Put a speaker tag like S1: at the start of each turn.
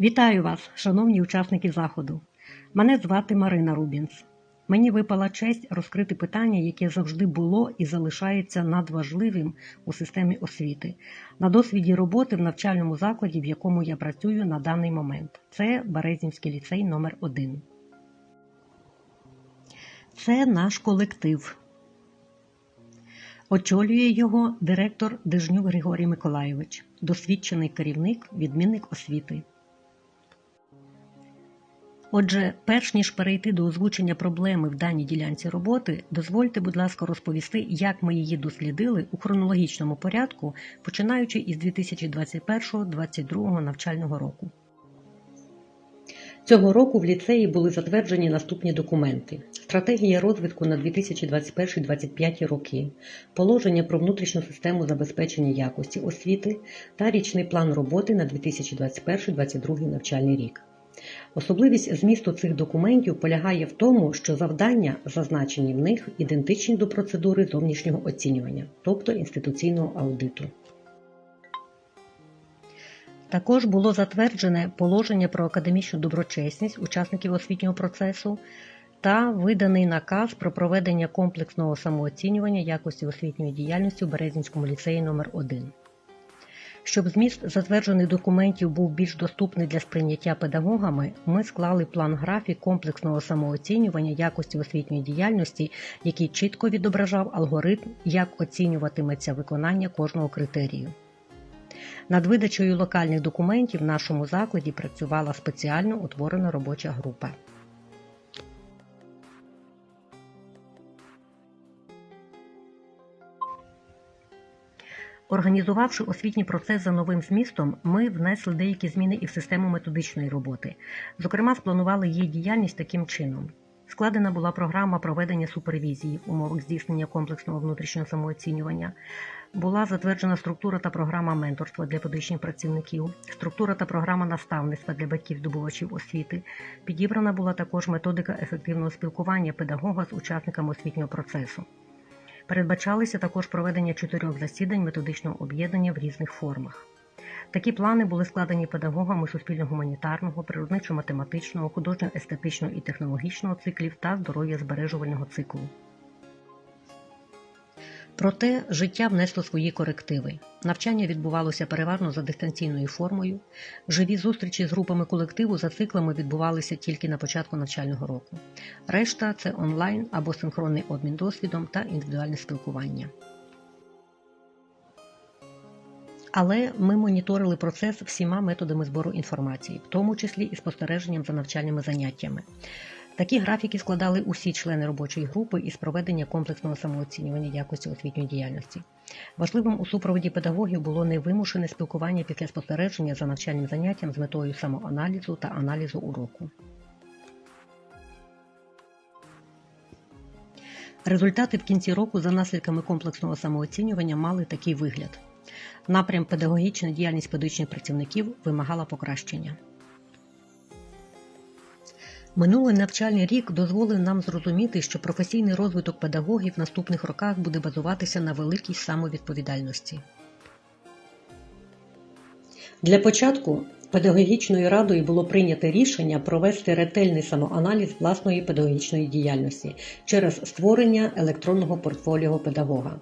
S1: Вітаю вас, шановні учасники заходу. Мене звати Марина Рубінс. Мені випала честь розкрити питання, яке завжди було і залишається надважливим у системі освіти, на досвіді роботи в навчальному закладі, в якому я працюю на даний момент. Це Березнівський ліцей номер 1 Це наш колектив. Очолює його директор Дежнюк Григорій Миколайович, досвідчений керівник, відмінник освіти. Отже, перш ніж перейти до озвучення проблеми в даній ділянці роботи, дозвольте, будь ласка, розповісти, як ми її дослідили у хронологічному порядку, починаючи із 2021-2022 навчального року. Цього року в ліцеї були затверджені наступні документи: стратегія розвитку на 2021-2025 роки, положення про внутрішню систему забезпечення якості освіти та річний план роботи на 2021-2022 навчальний рік. Особливість змісту цих документів полягає в тому, що завдання, зазначені в них, ідентичні до процедури зовнішнього оцінювання, тобто інституційного аудиту. Також було затверджене положення про академічну доброчесність учасників освітнього процесу та виданий наказ про проведення комплексного самооцінювання якості освітньої діяльності у Березінському ліцеї номер 1 Щоб зміст затверджених документів був більш доступний для сприйняття педагогами, ми склали план графік комплексного самооцінювання якості освітньої діяльності, який чітко відображав алгоритм, як оцінюватиметься виконання кожного критерію. Над видачею локальних документів в нашому закладі працювала спеціально утворена робоча група. Організувавши освітній процес за новим змістом, ми внесли деякі зміни і в систему методичної роботи. Зокрема, спланували її діяльність таким чином. Складена була програма проведення супервізії в умовах здійснення комплексного внутрішнього самооцінювання. Була затверджена структура та програма менторства для педагогічних працівників, структура та програма наставництва для батьків-здобувачів освіти. Підібрана була також методика ефективного спілкування педагога з учасниками освітнього процесу. Передбачалися також проведення чотирьох засідань методичного об'єднання в різних формах. Такі плани були складені педагогами суспільно-гуманітарного, природничо-математичного, художньо-естетичного і технологічного циклів та здоров'я-збережувального циклу. Проте життя внесло свої корективи. Навчання відбувалося переважно за дистанційною формою. Живі зустрічі з групами колективу за циклами відбувалися тільки на початку навчального року. Решта це онлайн або синхронний обмін досвідом та індивідуальне спілкування. Але ми моніторили процес всіма методами збору інформації, в тому числі і спостереженням за навчальними заняттями. Такі графіки складали усі члени робочої групи із проведення комплексного самооцінювання якості освітньої діяльності. Важливим у супроводі педагогів було невимушене спілкування після спостереження за навчальним заняттям з метою самоаналізу та аналізу уроку. Результати в кінці року за наслідками комплексного самооцінювання мали такий вигляд. Напрям педагогічна діяльність педагогічних працівників вимагала покращення. Минулий навчальний рік дозволив нам зрозуміти, що професійний розвиток педагогів в наступних роках буде базуватися на великій самовідповідальності. Для початку педагогічною радою було прийнято рішення провести ретельний самоаналіз власної педагогічної діяльності через створення електронного портфоліо педагога.